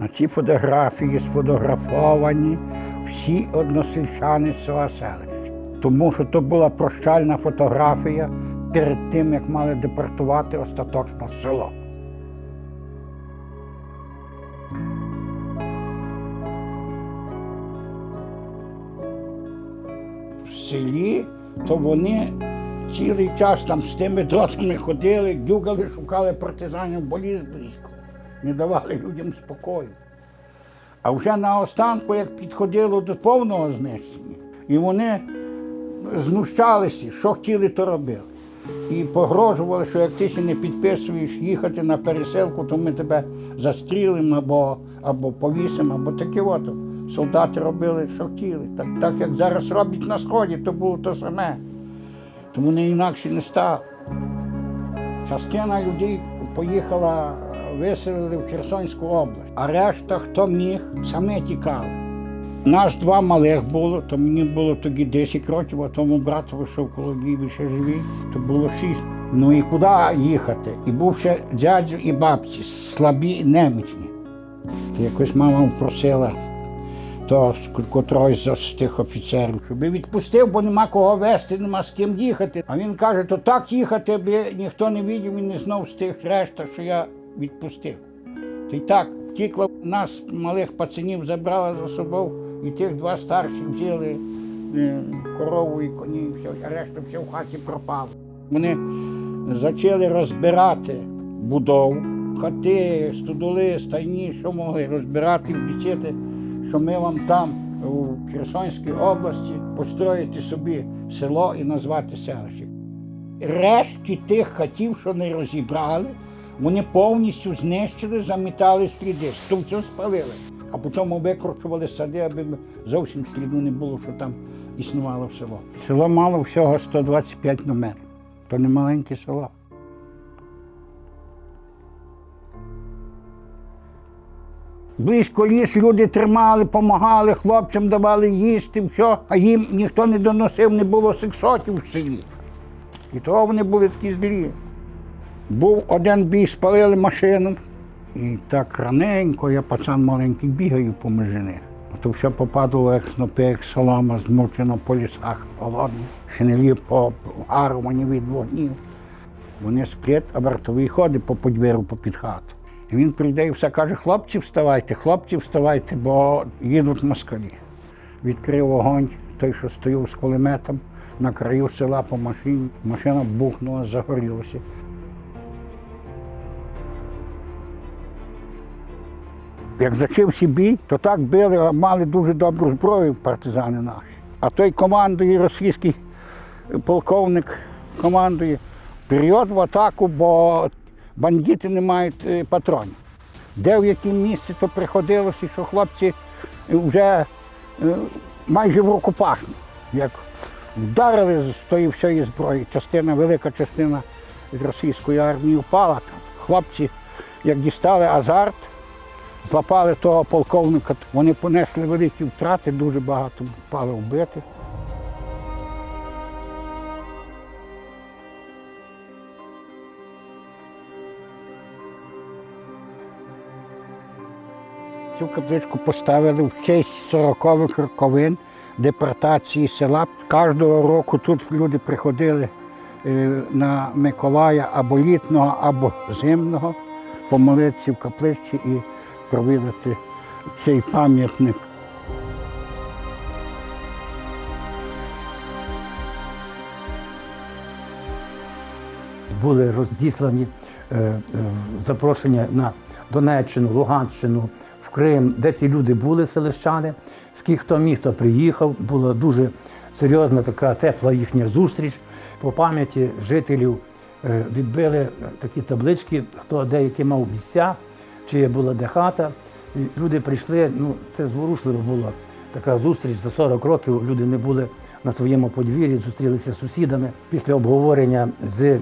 На цій фотографії сфотографовані всі односельчани села селища. Тому що то була прощальна фотографія перед тим, як мали депортувати остаточно село. В селі, то вони цілий час там з тими дротами ходили, дюгали, шукали партизанів, бо ліс близько, не давали людям спокою. А вже на останку, як підходило до повного знищення, і вони знущалися, що хотіли, то робили. І погрожували, що як ти ще не підписуєш їхати на переселку, то ми тебе застрілимо або, або повісимо, або таке от. Солдати робили, що хотіли. Так, так як зараз роблять на сході, то було те саме. Тому не інакше не стало. Частина людей поїхала, виселили в Херсонську область, а решта, хто міг, самі тікали. Нас два малих було, то мені було тоді 10 років, а тому брат вийшов коло Львів ще живі, то було 6. Ну і куди їхати? І був ще дядю і бабці, слабі і немічні. Якось мама просила то котрогось з тих офіцерів, щоб відпустив, бо нема кого вести, нема з ким їхати. А він каже, то так їхати, аби ніхто не видів і не знав з тих решта, що я відпустив. Й так, втікла нас, малих пацанів, забрала за собою, і тих два старших взяли е, корову і коні, і все, а решта все в хаті пропало. Вони почали розбирати будову, хати, студоли, стайні, що могли розбирати, обіцяти, що ми вам там, у Херсонській області, построїти собі село і назвати селище. Рештки тих хатів, що не розібрали, вони повністю знищили, замітали сліди, то все спалили. А потім викручували сади, аби зовсім сліду не було, що там існувало село. Село мало всього 125 номерів. То не маленьке село. Близько ліс люди тримали, допомагали, хлопцям давали їсти, все, а їм ніхто не доносив, не було сексотів в селі. І того вони були такі злі. Був один бій, спалили машину. І так раненько, я пацан маленький бігаю поміж них. А то все попадало, як снопи, як солома, змучено по лісах, холодно, шинелі по гармоні від вогнів. Вони сплять, а вартовий ходить по подвір'ю, по під хату. І він прийде і все каже, хлопці, вставайте, хлопці, вставайте, бо їдуть москалі. Відкрив вогонь, той, що стояв з кулеметом на краю села по машині. Машина бухнула, загорілася. Як зачався бій, то так били, а мали дуже добру зброю партизани наші. А той командує російський полковник командує період в атаку, бо бандити не мають е, патронів. Де в якому місці то приходилося, що хлопці вже е, майже в рукопашні. Як вдарили з тої всієї зброї, частина, велика частина російської армії впала там. Хлопці, як дістали азарт, злапали того полковника, вони понесли великі втрати, дуже багато впало вбитих. Цю капличку поставили в честь 40-х роковин депортації села. Кожного року тут люди приходили е, на Миколая або літнього, або зимного, помолитися в капличці і провідати цей пам'ятник. були роздіслані е, е, запрошення на Донеччину, Луганщину, в Крим, де ці люди були селищани. Скільки хто міг, хто приїхав. Була дуже серйозна така тепла їхня зустріч. По пам'яті жителів е, відбили такі таблички, хто деякі мав місця, чи була де хата. Люди прийшли, ну це зворушливо було. Така зустріч за 40 років. Люди не були на своєму подвір'ї, зустрілися з сусідами. Після обговорення з е,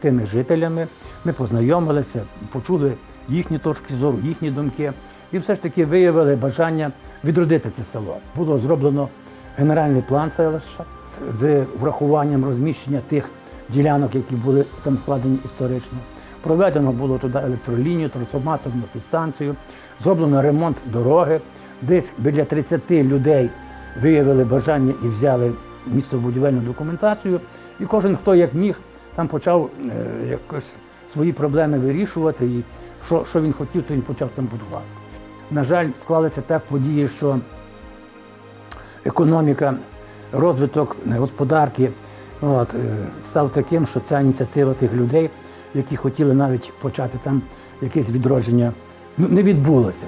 тими жителями ми познайомилися, почули їхні точки зору, їхні думки, і все ж таки виявили бажання відродити це село. Було зроблено генеральний план селища з врахуванням розміщення тих ділянок, які були там складені історично. Проведено було туди електролінію, трансформаторну підстанцію, зроблено ремонт дороги. Десь біля 30 людей виявили бажання і взяли містобудівельну документацію. І кожен, хто як міг, там почав е, якось свої проблеми вирішувати. І що, що він хотів, то він почав там будувати. На жаль, склалися так події, що економіка, розвиток господарки от, е, став таким, що ця ініціатива тих людей, які хотіли навіть почати там якесь відродження, ну, не відбулося.